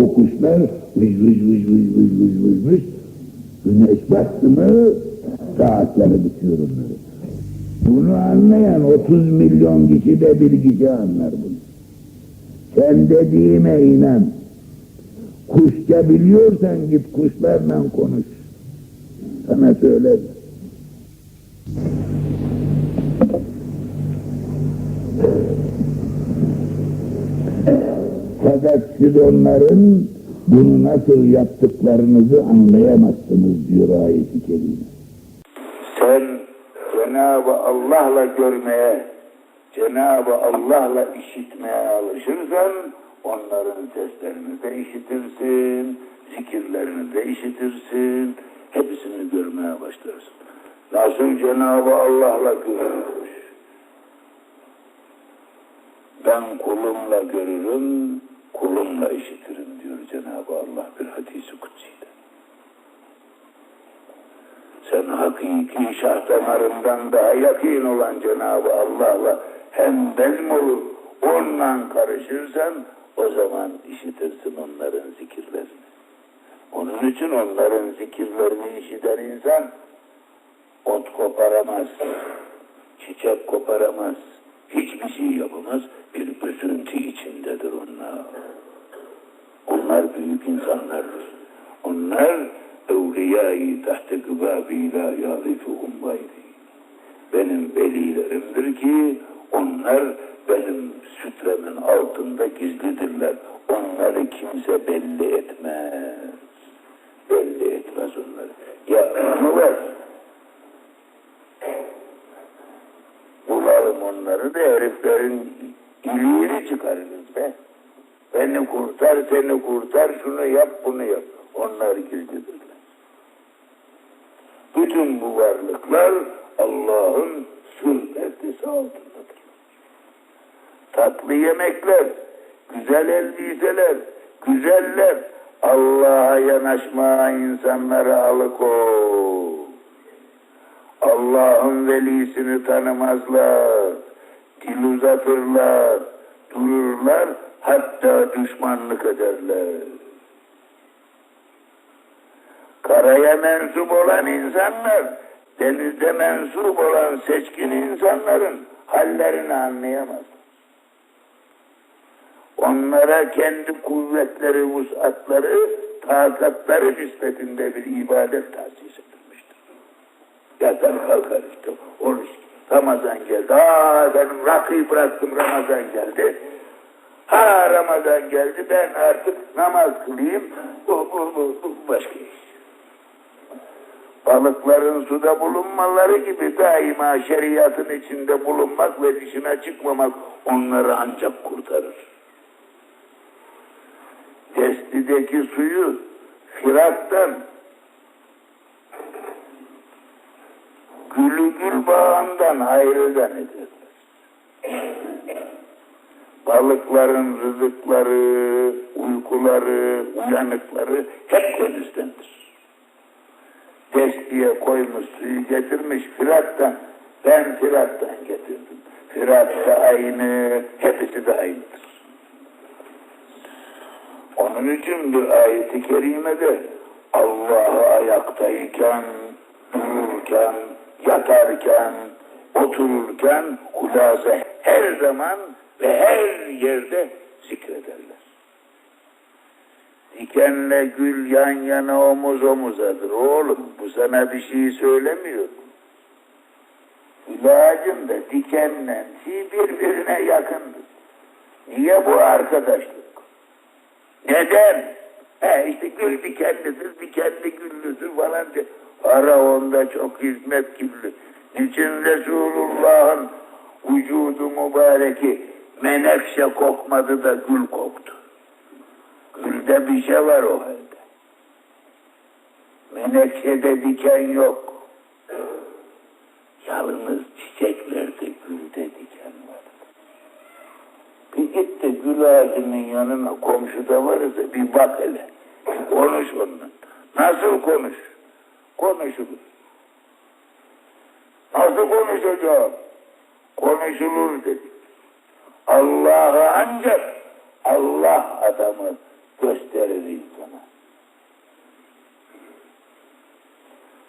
O kuşlar vıç vıç vıç vıç vıç vıç vıç vıç. Güneş battı mı saatleri bitiyor onları. Bunu anlayan 30 milyon kişi de bir kişi anlar bunu. Sen dediğime inan. Kuşça biliyorsan git kuşlarla konuş. Sana söyler. Fakat siz onların bunu nasıl yaptıklarınızı anlayamazsınız diyor ayet-i kerime. Sen Cenab-ı Allah'la görmeye, Cenab-ı Allah'la işitmeye alışırsan onların seslerini de işitirsin, zikirlerini de işitirsin, hepsini görmeye başlarsın. Nasıl Cenab-ı Allah'la görülmüş? Ben kulumla görürüm, kulumla işitirim diyor Cenab-ı Allah bir hadisi kutsiyle. Sen hakiki şah damarından daha yakın olan Cenab-ı Allah'la hem bezm olur, onunla karışırsan o zaman işitirsin onların zikirlerini. Onun için onların zikirlerini işiten insan ot koparamaz, çiçek koparamaz, hiçbir şey yapamaz, bir üzüntü içindedir onlar. Onlar büyük insanlardır. Onlar evliyayı tahte gıbabıyla yârifuhum gayri. Benim velilerimdir ki onlar benim sütremin altında gizlidirler. Onları kimse belli etmez. Belli etmez onları. Ya mı var? Bulalım onları da heriflerin iliğini çıkarırız be. Beni kurtar, seni kurtar, şunu yap, bunu yap. Onlar gizlidirler. Bütün bu varlıklar Allah'ın sır perdesi altındadır. Tatlı yemekler, güzel elbiseler, güzeller, Allah'a yanaşma insanları alıkoy. Allah'ın velisini tanımazlar, dil uzatırlar, dururlar, hatta düşmanlık ederler. Karaya mensup olan insanlar, denizde mensup olan seçkin insanların hallerini anlayamaz. Onlara kendi kuvvetleri, vusatları, takatları nispetinde bir ibadet tahsis edilmiştir. Yatar kalkar işte, oruç. Ramazan geldi. Aa benim rakıyı bıraktım Ramazan geldi. Ha Ramazan geldi ben artık namaz kılayım. Bu, bu, bu, bu başka iş. Balıkların suda bulunmaları gibi daima şeriatın içinde bulunmak ve dışına çıkmamak onları ancak kurtarır. Destideki suyu Firat'tan gülü gül bağından ayrı zannederler. Balıkların rızıkları, uykuları, uyanıkları hep denizdendir. Destiye koymuş suyu getirmiş Firat'tan. Ben Firat'tan getirdim. Firat da aynı, hepsi de aynıdır. Onun için bir ayeti kerimede Allah'ı ayaktayken, dururken, yatarken, otururken hulasa her zaman ve her yerde zikrederler. Dikenle gül yan yana omuz omuzadır oğlum. Bu sana bir şey söylemiyor. İlacın da dikenle şey birbirine yakındır. Niye bu arkadaşlık? Neden? He işte gül dikenlidir, dikenli güllüdür falan diye. Ara onda çok hizmet güllü. Niçin Resulullah'ın vücudu mübareki menekşe kokmadı da gül koktu. Gülde bir şey var o halde. Menekşede diken yok. Yalnız çiçeklerde gülde diken var. Bir git de gül ağacının yanına komşuda varsa bir bak hele. Konuş onunla. Nasıl konuş? Konuşulur. Nasıl konuşacağım? Konuşulur dedik. Allah'ı ancak Allah adamı göster gösterir insana.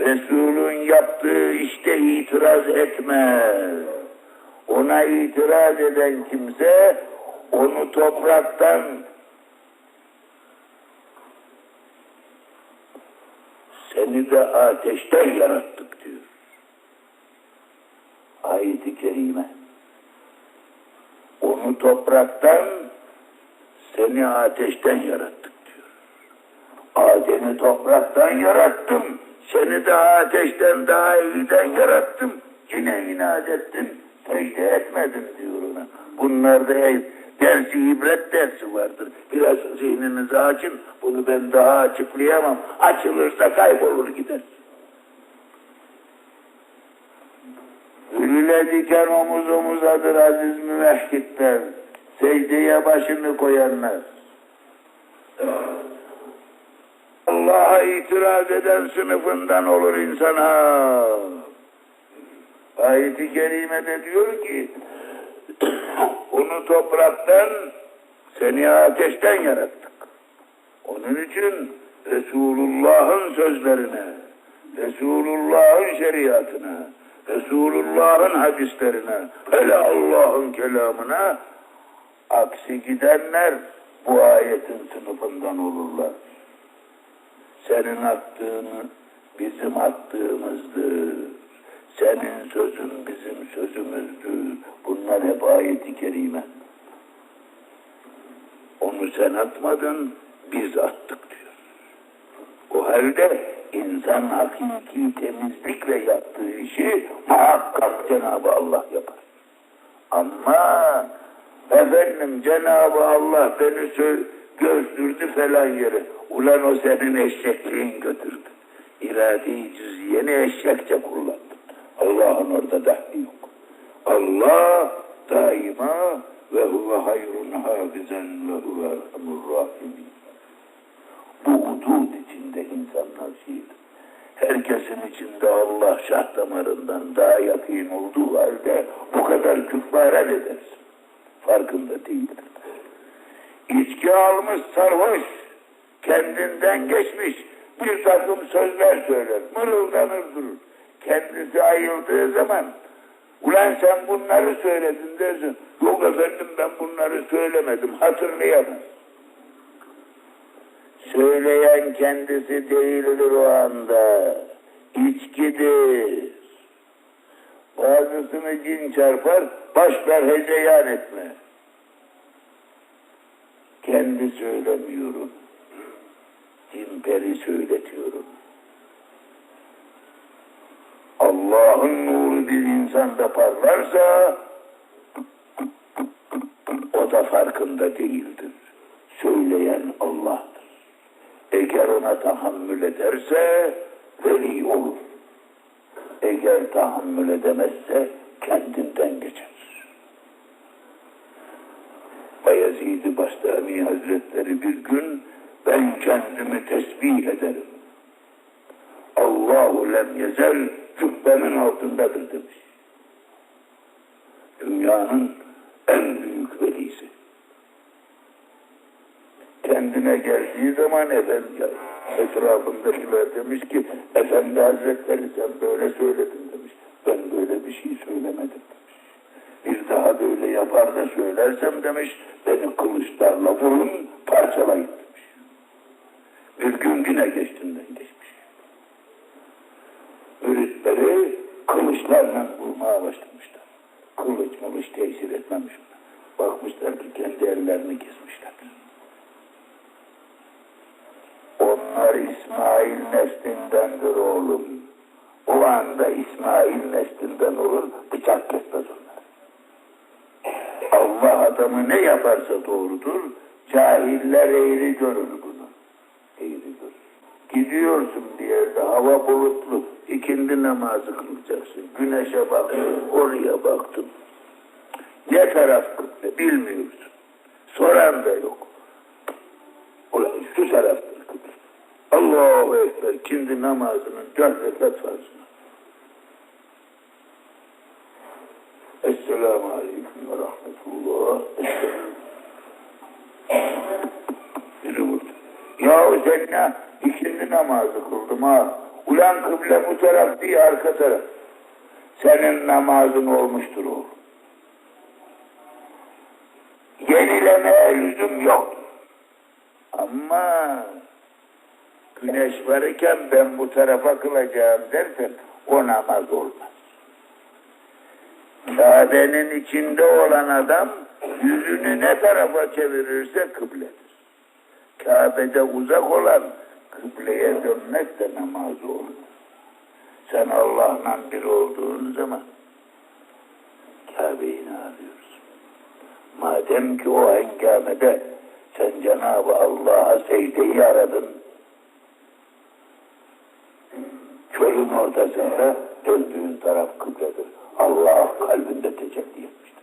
Resulün yaptığı işte itiraz etme. Ona itiraz eden kimse onu topraktan seni de ateşten yarattık diyor. Ayet-i kerime. Onu topraktan seni ateşten yarattık diyor. Adem'i topraktan yarattım. Seni de ateşten daha iyiden yarattım. Yine inat ettin. Secde etmedin diyor ona. Bunlarda dersi ibret dersi vardır. Biraz zihninizi açın. Bunu ben daha açıklayamam. Açılırsa kaybolur gider. Ülüle diken omuz omuzadır aziz müvehhidler. Secdeye başını koyanlar. Allah'a itiraz eden sınıfından olur insan ha. Ayet-i kerimede diyor ki onu topraktan seni ateşten yarattık. Onun için Resulullah'ın sözlerine, Resulullah'ın şeriatına, Resulullah'ın hadislerine, hele Allah'ın kelamına aksi gidenler bu ayetin sınıfından olurlar. Senin attığını bizim attığımızdır. Senin sözün bizim sözümüzdür. Bunlar hep ayeti kerime. Onu sen atmadın, biz attık diyor. O halde insan hakiki temizlikle yaptığı işi muhakkak Cenab-ı Allah yapar. Ama efendim Cenab-ı Allah beni gözdürdü falan yere. Ulan o senin eşekliğin götürdü. İrade-i cüziyeni eşekçe kullandın. Allah'ın orada dahli yok. Allah daima ve huve hayrun hafizen ve huve rahimin. İçinde insanlar şiir. Herkesin içinde Allah şah damarından daha yakın olduğu halde bu kadar küffara ne dersin? Farkında değildir. İçki almış sarhoş, kendinden geçmiş bir takım sözler söyler, mırıldanır durur. Kendisi ayıldığı zaman, ulan sen bunları söyledin dersin. Yok efendim ben bunları söylemedim, hatırlayamaz. Söyleyen kendisi değildir o anda. İçkidir. Bazısını cin çarpar, başlar hezeyan etme. Kendi söylemiyorum. Cin peri söyletiyorum. Allah'ın nuru bir insanda parlarsa o da farkında değildir. Söyleyen Allah'tır. Eğer ona tahammül ederse veli olur. Eğer tahammül edemezse kendinden geçer. Bayezid-i Bastami Hazretleri bir gün ben kendimi tesbih ederim. Allahu lem yezel cübbemin altındadır demiş. Dünyanın Geldiği zaman efendi etrafındakiler demiş ki Efendi Hazretleri sen böyle söyledin demiş. Ben böyle bir şey söylemedim demiş. Bir daha böyle yapar da söylersem demiş beni kılıçlarla vurun parçalayın demiş. Bir gün yine geçtiğinden geçmiş. Müritleri kılıçlarla vurmaya başlamışlar. Kılıç mılıç tesir etmemiş. Bakmışlar ki kendi ellerini kesmişlerdir. Onlar İsmail neslindendir oğlum. O anda İsmail neslinden olur, bıçak kesmez onlar. Allah adamı ne yaparsa doğrudur, cahiller eğri görür bunu. Eğri görür. Gidiyorsun bir yerde, hava bulutlu, ikindi namazı kılacaksın. Güneşe baktın, oraya baktın. Ne taraf kıble bilmiyorsun. Soran da yok. Ulan şu kıble. Allahu Ekber kindi namazının dört rekat farzına. Esselamu Aleyküm ve Rahmetullah. Biri vurdu. Yahu ikindi namazı kıldım ha. Ulan kıble bu taraf değil arka taraf. Senin namazın olmuştur o. Yenilemeye lüzum yok. Ama güneş varken ben bu tarafa kılacağım dersen o namaz olmaz. Kabe'nin içinde olan adam yüzünü ne tarafa çevirirse kıbledir. Kabe'de uzak olan kıbleye dönmek de namaz olmaz. Sen Allah'la bir olduğun zaman Kabe'yi ne arıyorsun? Madem ki o hengamede sen Cenab-ı Allah'a secdeyi aradın, ortasında döndüğün taraf kıbledir. Allah kalbinde tecelli etmiştir.